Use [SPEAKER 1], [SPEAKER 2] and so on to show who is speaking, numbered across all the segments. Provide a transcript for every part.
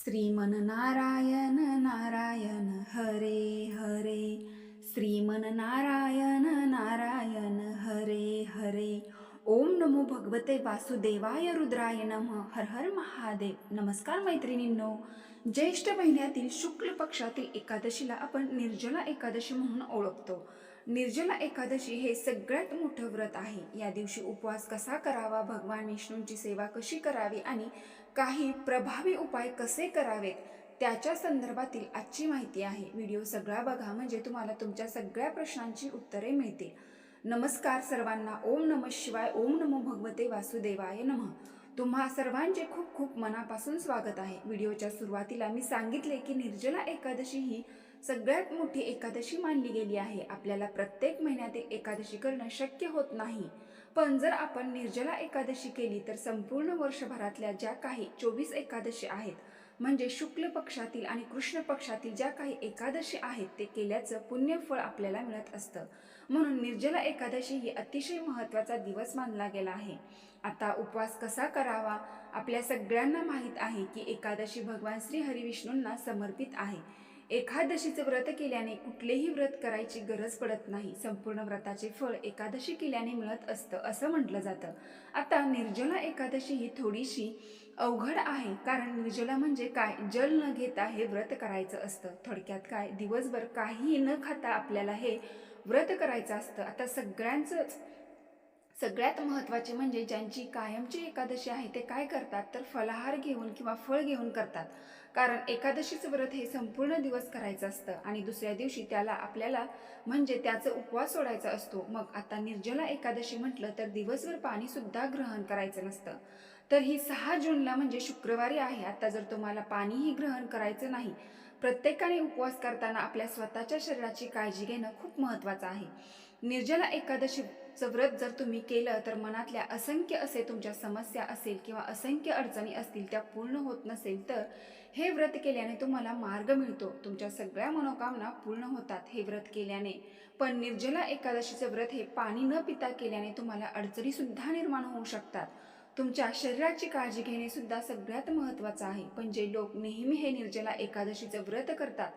[SPEAKER 1] श्रीमन नारायण नारायण हरे हरे। श्रीमन नारायण नारायण हरे हरे। ओम नमो भगवते वासुदेवाय रुद्राय नमः। हर हर महादेव। नमस्कार मैत्रिणींनो। ज्येष्ठ महिन्यातील शुक्ल पक्षातील एकादशीला आपण निर्जला एकादशी म्हणून ओळखतो. निर्जला एकादशी हे सगळ्यात मोठं व्रत आहे. या दिवशी उपवास कसा करावा भगवान विष्णूंची सेवा कशी करावी आणि काही प्रभावी उपाय कसे करावेत त्याच्या संदर्भातील आजची माहिती आहे. व्हिडिओ सगळा बघा म्हणजे तुम्हाला तुमच्या सगळ्या प्रश्नांची उत्तरे मिळतील. नमस्कार सर्वांना. ओम नम शिवाय. ओम नमो भगवते वासुदेवाय नमः. तुम्हा सर्वांचे खूप खूप मनापासून स्वागत आहे. व्हिडिओच्या सुरुवातीला मी सांगितले की निर्जला एकादशी ही सगळ्यात मोठी एकादशी मानली गेली आहे. आपल्याला प्रत्येक महिन्यात एकादशी करणं शक्य होत नाही. पण जर आपण निर्जला एकादशी केली तर संपूर्ण वर्षभरातल्या ज्या काही चोवीस एकादशी आहेत म्हणजे शुक्ल पक्षातील आणि कृष्ण पक्षातील ज्या काही एकादशी आहेत ते केल्याचं पुण्यफळ आपल्याला मिळत असतं. म्हणून निर्जला एकादशी ही अतिशय महत्त्वाचा दिवस मानला गेला आहे. आता उपवास कसा करावा? आपल्या सगळ्यांना माहीत आहे की एकादशी भगवान श्री हरिविष्णूंना समर्पित आहे. एकादशीचं व्रत केल्याने कुठलेही व्रत करायची गरज पडत नाही. संपूर्ण व्रताचे फळ एकादशी केल्याने मिळत असतं असं म्हटलं जातं. आता निर्जला एकादशी ही थोडीशी अवघड आहे कारण निर्जला म्हणजे काय? जल न घेता हे व्रत करायचं असतं. थोडक्यात काय? दिवसभर काही न खाता आपल्याला हे व्रत करायचं असतं. आता सगळ्यांचंच सगळ्यात महत्त्वाचे म्हणजे ज्यांची कायमची एकादशी आहे ते काय करतात? तर फलाहार घेऊन किंवा फळ घेऊन करतात. कारण एकादशीचं व्रत हे संपूर्ण दिवस करायचं असतं आणि दुसऱ्या दिवशी त्याला आपल्याला म्हणजे त्याचा उपवास सोडायचा असतो. मग आता निर्जला एकादशी म्हटलं तर दिवसभर पाणीसुद्धा ग्रहण करायचं नसतं. तर ही सहा जूनला म्हणजे शुक्रवारी आहे. आता जर तुम्हाला पाणीही ग्रहण करायचं नाही प्रत्येकाने उपवास करताना आपल्या स्वतःच्या शरीराची काळजी घेणं खूप महत्त्वाचं आहे. निर्जला एकादशीचं व्रत जर तुम्ही केलं तर मनातल्या असंख्य असे तुमच्या समस्या असेल किंवा असंख्य अडचणी असतील त्या पूर्ण होत नसेल तर हे व्रत केल्याने तुम्हाला मार्ग मिळतो. तुमच्या सगळ्या मनोकामना पूर्ण होतात हे व्रत केल्याने. पण निर्जला एकादशीचं व्रत हे पाणी न पिता केल्याने तुम्हाला अडचणीसुद्धा निर्माण होऊ शकतात. तुमच्या शरीराची काळजी घेणे सुद्धा सगळ्यात महत्त्वाचं आहे. पण जे लोक नेहमी हे निर्जला एकादशीचं व्रत करतात.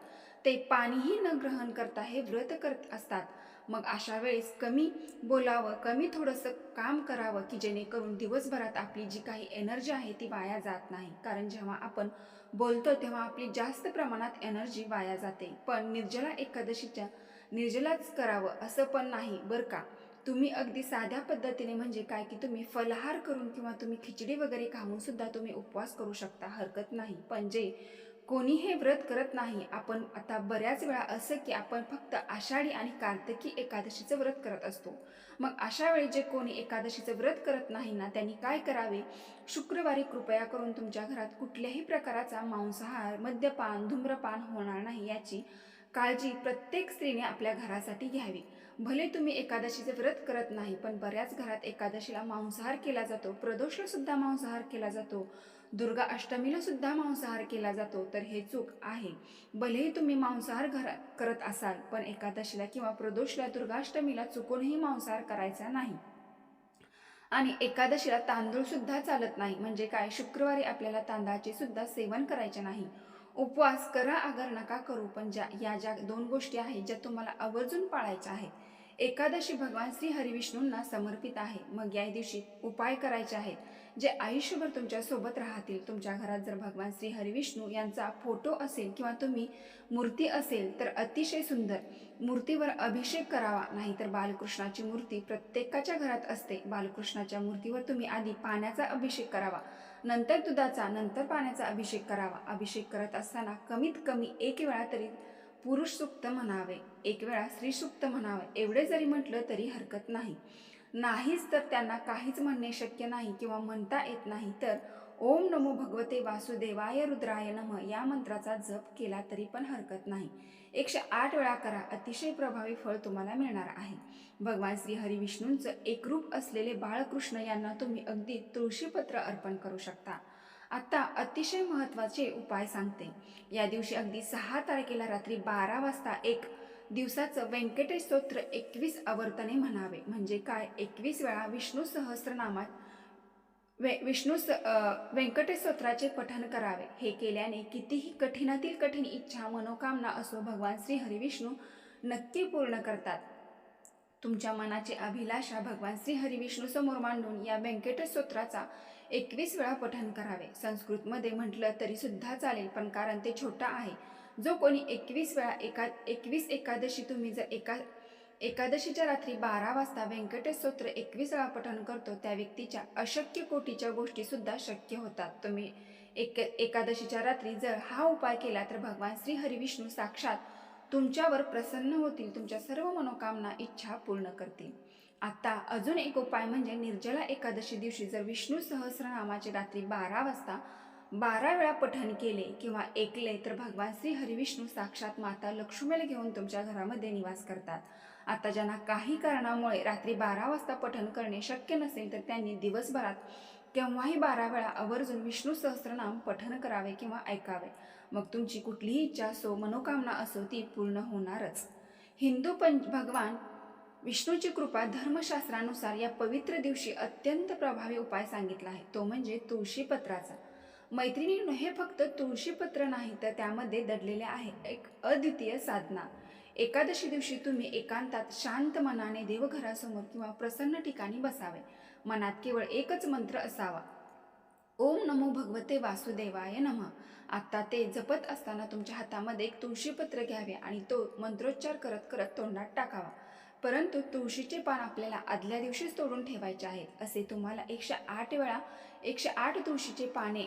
[SPEAKER 1] ते पाणीही न ग्रहण करता हे व्रत करत असतात. मग अशा वेळेस कमी बोलावं कमी थोडंसं काम करावं की जेणेकरून दिवसभरात आपली जी काही एनर्जी आहे ती वाया जात नाही. कारण जेव्हा आपण बोलतो तेव्हा आपली जास्त प्रमाणात एनर्जी वाया जाते. पण निर्जला एकादशीच्या निर्जलाच करावं असं पण नाही बरं का? तुम्ही अगदी साध्या पद्धतीने म्हणजे काय की तुम्ही फलाहार करून किंवा तुम्ही खिचडी वगैरे खाऊन सुद्धा तुम्ही उपवास करू शकता हरकत नाही. पण जे कोणी हे व्रत करत नाही आपण आता बऱ्याच वेळा असं की आपण फक्त आषाढी आणि कार्तिकी एकादशीचं व्रत करत असतो. मग अशा वेळी जे कोणी एकादशीचं व्रत करत नाही ना त्यांनी काय करावे? शुक्रवारी कृपया करून तुमच्या घरात कुठल्याही प्रकाराचा मांसाहार मद्यपान धूम्रपान होणार नाही याची काळजी प्रत्येक स्त्रीने आपल्या घरासाठी घ्यावी. भले तुम्ही एकादशीचे व्रत करत नाही पण बऱ्याच घरात एकादशीला मांसाहार केला जातो. प्रदोषला सुद्धा मांसाहार केला जातो. दुर्गा अष्टमीला सुद्धा मांसाहार केला जातो. तर हे चूक आहे. भलेही तुम्ही मांसाहार घरा करत असाल पण एकादशीला किंवा प्रदोषला दुर्गाष्टमीला चुकूनही मांसाहार करायचा नाही. आणि एकादशीला तांदूळ सुद्धा चालत नाही. म्हणजे काय? शुक्रवारी आपल्याला तांदळाचे सुद्धा सेवन करायचे नाही. उपवास करा आगर नका करू. पण ज्या या ज्या दोन गोष्टी आहेत ज्या तुम्हाला आवर्जून पाळायच्या आहेत एकादशी भगवान श्री हरिविष्णूंना समर्पित आहे. मग या दिवशी उपाय करायचे आहेत. जे आयुष्यभर तुमच्यासोबत राहतील तुमच्या घरात जर भगवान श्री हरिविष्णू यांचा फोटो असेल किंवा तुम्ही मूर्ती असेल तर अतिशय सुंदर. मूर्तीवर अभिषेक करावा नाहीतर बालकृष्णाची मूर्ती प्रत्येकाच्या घरात असते. बालकृष्णाच्या मूर्तीवर तुम्ही आधी पाण्याचा अभिषेक करावा. नंतर दुधाचा नंतर पाण्याचा अभिषेक करावा. अभिषेक करत असताना कमीत कमी एक वेळा तरी पुरुष सुक्त म्हणावे. एक वेळा स्त्रीसुक्त म्हणावे. एवढे जरी म्हटलं तरी हरकत नाही. नाहीच तर त्यांना काहीच म्हणणे शक्य नाही किंवा म्हणता येत नाही तर ओम नमो भगवते वासुदेवाय रुद्राय नम या मंत्राचा जप केला तरी पण हरकत नाही. एकशे आठ वेळा करा अतिशय प्रभावी फळ तुम्हाला मिळणार आहे. भगवान श्री हरिविष्णूंचं एकरूप असलेले बाळकृष्ण यांना तुम्ही अगदी तुळशीपत्र अर्पण करू शकता. आत्ता अतिशय महत्त्वाचे उपाय सांगते. या दिवशी अगदी सहा तारखेला रात्री बारा वाजता एक दिवसाचं व्यंकटेश स्तोत्र एकवीस आवर्तने म्हणावे. म्हणजे काय? एकवीस वेळा विष्णू सहस्रनामात वे विष्णू स व्यंकटेश स्तोत्राचे पठन करावे. हे केल्याने कितीही कठीणातील कठीण इच्छा मनोकामना असो भगवान श्री हरिविष्णू नक्की पूर्ण करतात. तुमच्या मनाची अभिलाषा भगवान श्री हरिविष्णू समोर मांडून या व्यंकटेश स्तोत्राचा एकवीस वेळा पठन करावे. संस्कृतमध्ये म्हटलं तरी सुद्धा चालेल पण कारण ते छोटं आहे. जो कोणी एकवीस वेळा एका एकवीस एकादशी तुम्ही जर एका एकादशीच्या रात्री बारा वाजता व्यंकटेश स्तोत्र एकवीस वेळा पठण करतो त्या व्यक्तीच्या अशक्य कोटीच्या गोष्टीसुद्धा शक्य होतात. तुम्ही एक एकादशीच्या रात्री जर हा उपाय केला तर भगवान श्री हरिविष्णू साक्षात तुमच्यावर प्रसन्न होतील तुमच्या सर्व मनोकामना इच्छा पूर्ण करतील. आता अजून एक उपाय म्हणजे निर्जला एकादशी दिवशी जर विष्णू सहस्रनामाचे रात्री बारा वाजता बारा वेळा पठण केले किंवा ऐकले तर भगवान श्री हरिविष्णू साक्षात माता लक्ष्मीला घेऊन तुमच्या घरामध्ये निवास करतात. आता ज्यांना काही कारणामुळे रात्री बारा वाजता पठण करणे शक्य नसेल तर त्यांनी दिवसभरात केव्हाही बारा वेळा आवर्जून विष्णू सहस्रनाम पठण करावे किंवा ऐकावे. मग तुमची कुठलीही इच्छा असो मनोकामना असो ती पूर्ण होणारच. हिंदू पंच भगवान विष्णूची कृपा धर्मशास्त्रानुसार या पवित्र दिवशी अत्यंत प्रभावी उपाय सांगितला आहे. तो म्हणजे तुळशीपत्राचा. मैत्रिणींनो हे फक्त तुळशीपत्र नाही तर त्यामध्ये दडलेले आहे एक अद्वितीय साधना. एकादशी दिवशी तुम्ही एकांतात शांत मनाने देवघरासमोर किंवा प्रसन्न ठिकाणी बसावे. मनात केवळ एकच मंत्र असावा. ओम नमो भगवते वासुदेवाय नमः. आत्ता ते जपत असताना तुमच्या हातामध्ये एक तुळशीपत्र घ्यावे आणि तो मंत्रोच्चार करत करत तोंडात टाकावा. परंतु तुळशीचे पान आपल्याला आदल्या दिवशीच तोडून ठेवायचे आहेत असे तुम्हाला एकशे आठ वेळा एकशे आठ तुळशीचे पाने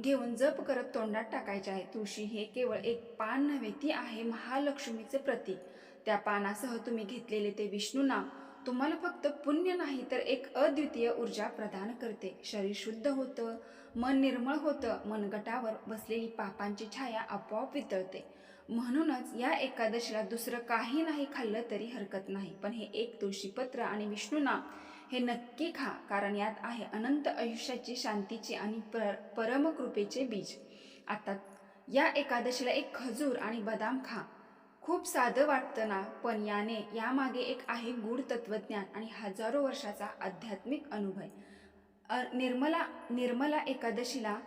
[SPEAKER 1] घेऊन जप करत तोंडात टाकायचे आहे. तुळशी हे केवळ एक पान नव्हे ती आहे महालक्ष्मीचे प्रतीक. त्या पानासह तुम्ही घेतलेले ते विष्णू नाम. तुम्हाला फक्त पुण्य नाही तर एक अद्वितीय ऊर्जा प्रदान करते. शरीर शुद्ध होतं मन निर्मळ होतं मनगटावर बसलेली पापांची छाया आपोआप वितळते. म्हणूनच या एकादशीला दुसरं काही नाही खाल्लं तरी हरकत नाही. पण हे एक तुळशीपत्र आणि विष्णू नाम. हे नक्की खा कारण यात आहे अनंत आयुष्याची शांतीची आणि पर परमकृपेचे बीज. आता या एकादशीला एक खजूर आणि बदाम खा. खूप साधं वाटतं ना पण याने यामागे एक आहे गूढ तत्वज्ञान आणि हजारो वर्षाचा आध्यात्मिक अनुभव. निर्मला निर्मला एकादशीला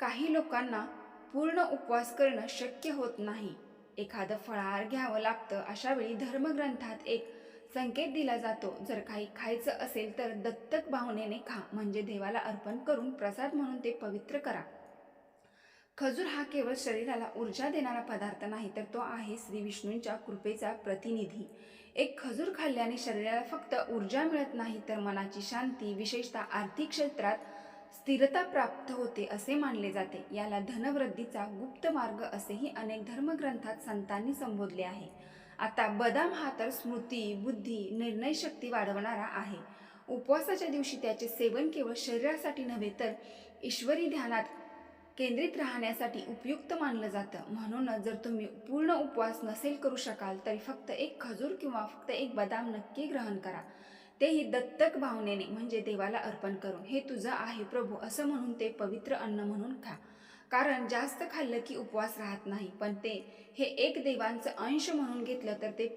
[SPEAKER 1] काही लोकांना पूर्ण उपवास करणं शक्य होत नाही. एखादं फळाहार घ्यावं लागतं अशावेळी धर्मग्रंथात एक संकेत दिला जातो. जर काही खायचं असेल तर दत्तक भावनेने खा म्हणजे देवाला अर्पण करून प्रसाद म्हणून ते पवित्र करा. खजूर हा केवळ शरीराला ऊर्जा देणारा पदार्थ नाही तर तो आहे श्री विष्णूंच्या कृपेचा प्रतिनिधी. एक खजूर खाल्ल्याने शरीराला फक्त ऊर्जा मिळत नाही तर मनाची शांती विशेषतः आर्थिक क्षेत्रात स्थिरता प्राप्त होते असे मानले जाते. याला धनवृद्धीचा गुप्त मार्ग असेही अनेक धर्मग्रंथात संतांनी संबोधले आहे. आता बदाम हा तर स्मृती बुद्धी निर्णय शक्ती वाढवणारा आहे. उपवासाच्या दिवशी त्याचे सेवन केवळ शरीरासाठी नव्हे तर ईश्वरी ध्यानात केंद्रित राहण्यासाठी उपयुक्त मानलं जातं. म्हणूनच जर तुम्ही पूर्ण उपवास नसेल करू शकाल तरी फक्त एक खजूर किंवा फक्त एक बदाम नक्की ग्रहण करा. तेही दत्तक भावनेने म्हणजे देवाला अर्पण करून. हे तुझं आहे प्रभू असं म्हणून ते पवित्र अन्न म्हणून खा. कारण जास्त खाल्लं की उपवास राहत नाही. पण ते हे एक देवांचं अंश म्हणून घेतलं तर ते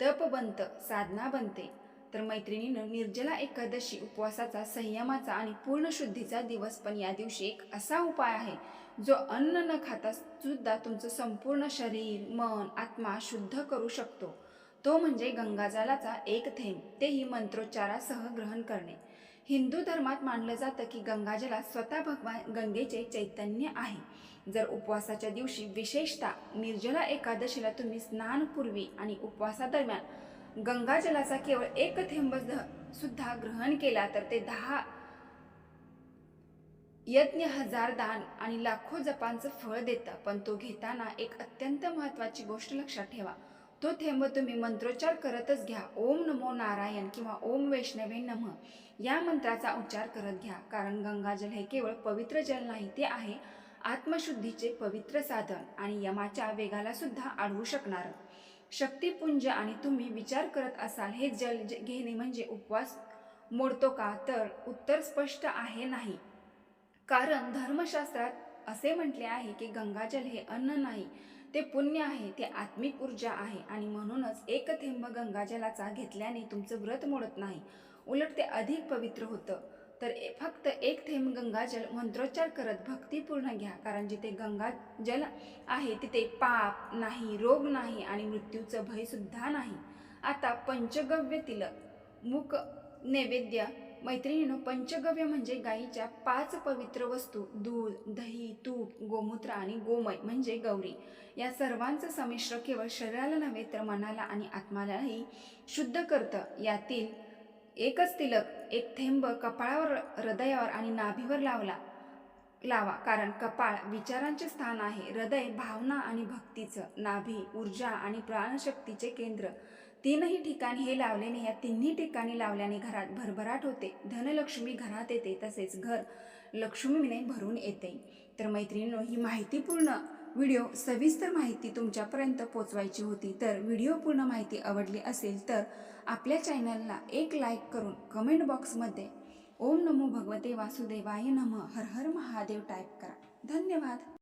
[SPEAKER 1] तप बनतं साधना बनते. तर मैत्रिणीनं निर्जला एकादशी उपवासाचा संयमाचा आणि पूर्ण शुद्धीचा दिवस पण या दिवशी एक असा उपाय आहे जो अन्न न खाता सुद्धा तुमचं संपूर्ण शरीर मन आत्मा शुद्ध करू शकतो. तो म्हणजे गंगाजलाचा एक थेंब. तेही मंत्रोच्चारासह ग्रहण करणे. हिंदू धर्मात मानलं जातं की गंगाजलात स्वतः भगवान गंगेचे चैतन्य आहे. जर उपवासाच्या दिवशी विशेषतः निर्जला एकादशीला तुम्ही स्नानपूर्वी आणि उपवासादरम्यान गंगाजलाचा केवळ एक थेंब सुद्धा ग्रहण केला तर ते दहा यज्ञ हजार दान आणि लाखो जपांचं फळ देतं. पण तो घेताना एक अत्यंत महत्त्वाची गोष्ट लक्षात ठेवा. तो थेंब तुम्ही मंत्रोच्चार करतच घ्या. ओम नमो नारायण किंवा ओम वैष्णवे नम. या मंत्राचा उच्चार करत घ्या. कारण गंगाजल हे केवळ पवित्र जल नाही ते आहे आत्मशुद्धीचे पवित्र साधन आणि यमाच्या वेगाला सुद्धा अडवू शकणार. शक्तिपुंज आणि तुम्ही विचार करत असाल हे जल घेणे म्हणजे उपवास मोडतो का? तर उत्तर स्पष्ट आहे नाही. कारण धर्मशास्त्रात असे म्हटले आहे की गंगाजल हे अन्न नाही ते पुण्य आहे ते आत्मिक ऊर्जा आहे आणि म्हणूनच एक थेंब गंगाजलाचा घेतल्याने तुमचं व्रत मोडत नाही. उलट ते अधिक पवित्र होतं. तर ए- फक्त एक थेंब गंगाजल मंत्रोच्चार करत भक्तीपूर्ण घ्या कारण जिथे गंगाजल आहे तिथे पाप नाही रोग नाही आणि मृत्यूचं भयसुद्धा नाही. आता पंचगव्य तिलक मुख नैवेद्य मैत्रिणीनं पंचगव्य म्हणजे गायीच्या पाच पवित्र वस्तू दूध दही तूप गोमूत्र आणि गोमय म्हणजे गौरी. या सर्वांचं संमिश्र केवळ शरीराला नव्हे तर मनाला आणि आत्मालाही शुद्ध करतं. यातील एकच तिलक एक थेंब कपाळावर हृदयावर आणि नाभीवर लावला लावा. कारण कपाळ विचारांचे स्थान आहे. हृदय भावना आणि भक्तीचं नाभी ऊर्जा आणि प्राणशक्तीचे केंद्र. तीनही ठिकाणी हे लावल्याने या तिन्ही ठिकाणी लावल्याने घरात भरभराट होते. धनलक्ष्मी घरात येते तसेच घर लक्ष्मीने भरून येते. तर मैत्रिणींनो ही माहितीपूर्ण व्हिडिओ सविस्तर माहिती तुमच्यापर्यंत पोचवायची होती. तर व्हिडिओ पूर्ण माहिती आवडली असेल तर आपल्या चॅनलला एक लाईक करून कमेंट बॉक्समध्ये ओम नमो भगवते वासुदेवाय नम हर हर महादेव टाईप करा. धन्यवाद.